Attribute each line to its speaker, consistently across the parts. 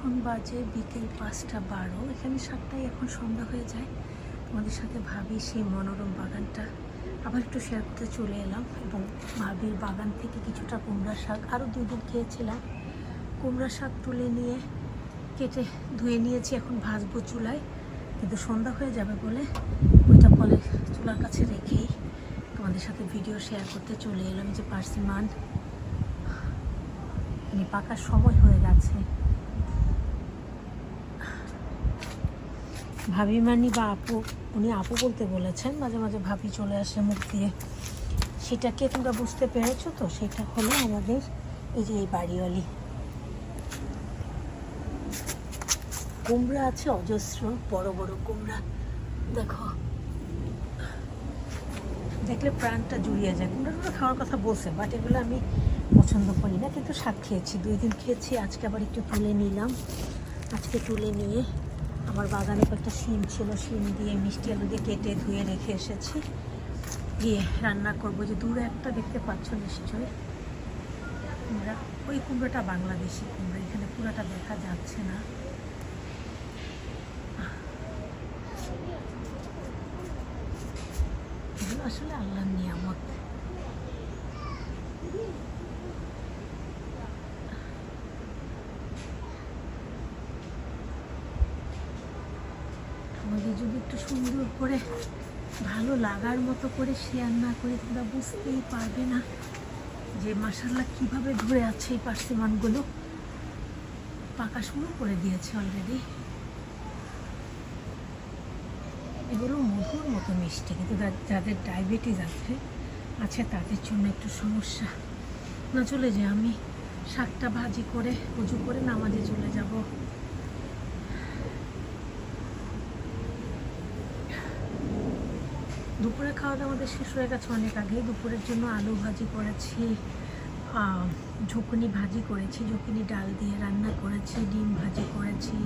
Speaker 1: এখন বাজে বিকেল পাঁচটা বারো। এখানে সাতটায় এখন সন্ধ্যা হয়ে যায়। তোমাদের সাথে ভাবি সেই মনোরম বাগানটা। আবার একটু শেয়ার করতে চলে এলাম এবং ভাবির বাগান থেকে কিছুটা কুমড়া শাক। আরও দুই দিন খেয়েছিলাম। কুমড়া শাক তুলে নিয়ে কেটে ধুয়ে নিয়েছি এখন ভাজবো চুলায়। কিন্তু সন্ধ্যা হয়ে যাবে বলে ওইটা কলের চুলার কাছে রেখেই তোমাদের সাথে ভিডিও শেয়ার করতে চলে এলাম। যে পার্সিমান মানে পাকার সময় হয়ে গেছে। ভাবি মানি বা আপু, উনি আপু বলতে বলেছেন, মাঝে মাঝে ভাবি চলে আসে মুখ দিয়ে। সেটাকে তোমরা বুঝতে পেরেছ তো? সেটা হলো আমাদের এই যে এই বাড়িওয়ালি। কুমড়া আছে অজস্র, বড় বড় কুমড়া। দেখো, দেখলে প্রাণটা জুড়িয়ে যায়। কুমড়া খাওয়ার কথা বলছে বাট এগুলো আমি পছন্দ করি না, কিন্তু শাক খেয়েছি। দুই দিন খেয়েছি, আজকে আবার একটু তুলে নিলাম। আজকে তুলে নিয়ে আমার বাগানে কয়েকটা শিম ছিল, শিম দিয়ে মিষ্টি আলু দিয়ে কেটে ধুয়ে রেখে এসেছি। দিয়ে রান্না করব। যে দূরে একটা দেখতে পাচ্ছ নিশ্চয়ই। কুমড়া ওই কুমড়োটা বাংলাদেশি কুমড়া, এখানে পুরোটা দেখা যাচ্ছে না। আসলে আল্লাহর নিয়ামত আমাদের যদি একটু সুন্দর করে, ভালো লাগার মতো করে শেয়ার না করে, তোমরা বুঝতেই পারবে না যে মাসাল্লাহ কীভাবে ধরে আছে এই পার্সিমানগুলো পাকা শুরু করে দিয়েছে অলরেডি এগুলো মধুর মতো মিষ্টি, কিন্তু যাদের ডায়াবেটিস আছে আছে তাদের জন্য একটু সমস্যা। না চলে যে আমি শাকটা ভাজি করে পুজো করে নামাজে চলে যাব। দুপুরে খাওয়া দাওয়া আমাদের শেষ হয়ে গেছে অনেক আগেই। দুপুরের জন্য আলু ভাজি করেছি ঝুঁকুনি ভাজি করেছি, ঝুঁকুনি ডাল দিয়ে রান্না করেছি, ডিম ভাজি করেছি,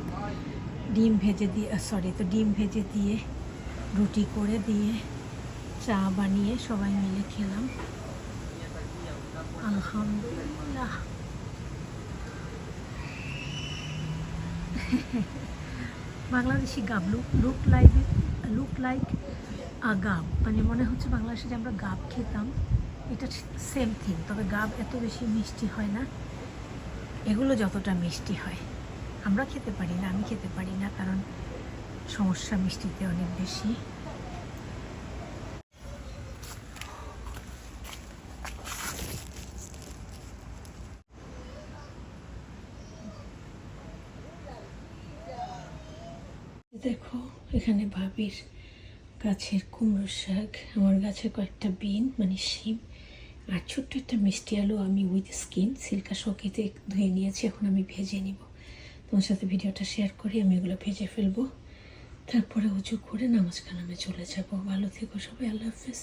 Speaker 1: ডিম ভেজে দিয়ে সরি তো ডিম ভেজে দিয়ে, রুটি করে দিয়ে, চা বানিয়ে সবাই মিলে খেলাম। আলহামদুলিল্লাহ। বাংলাদেশি গাব লুক লাইক লুক লাইক গাব মানে মনে হচ্ছে বাংলাদেশে যে আমরা গাব খেতাম, এটা সেম থিং তবে গাব এত বেশি মিষ্টি হয় না। এগুলো যতটা মিষ্টি হয়। আমরা খেতে পারি না, আমি খেতে পারি না, কারণ সমস্যা মিষ্টিতে অনেক বেশি। দেখো, এখানে ভাবির গাছের কুমড়ো শাক, আমার গাছের কয়েকটা বিন মানে শিম আর ছোট্ট একটা মিষ্টি আলু আমি উইথ স্কিন সিল্কা শকিতে ধুয়ে নিয়েছি, এখন আমি ভেজে নিব। তোমার সাথে ভিডিওটা শেয়ার করি, আমি এগুলো ভেজে ফেলব। তারপরে উঁচু করে নামাজ কালামে চলে যাব। ভালো থেকো সবাই, আল্লাহ হাফেজ।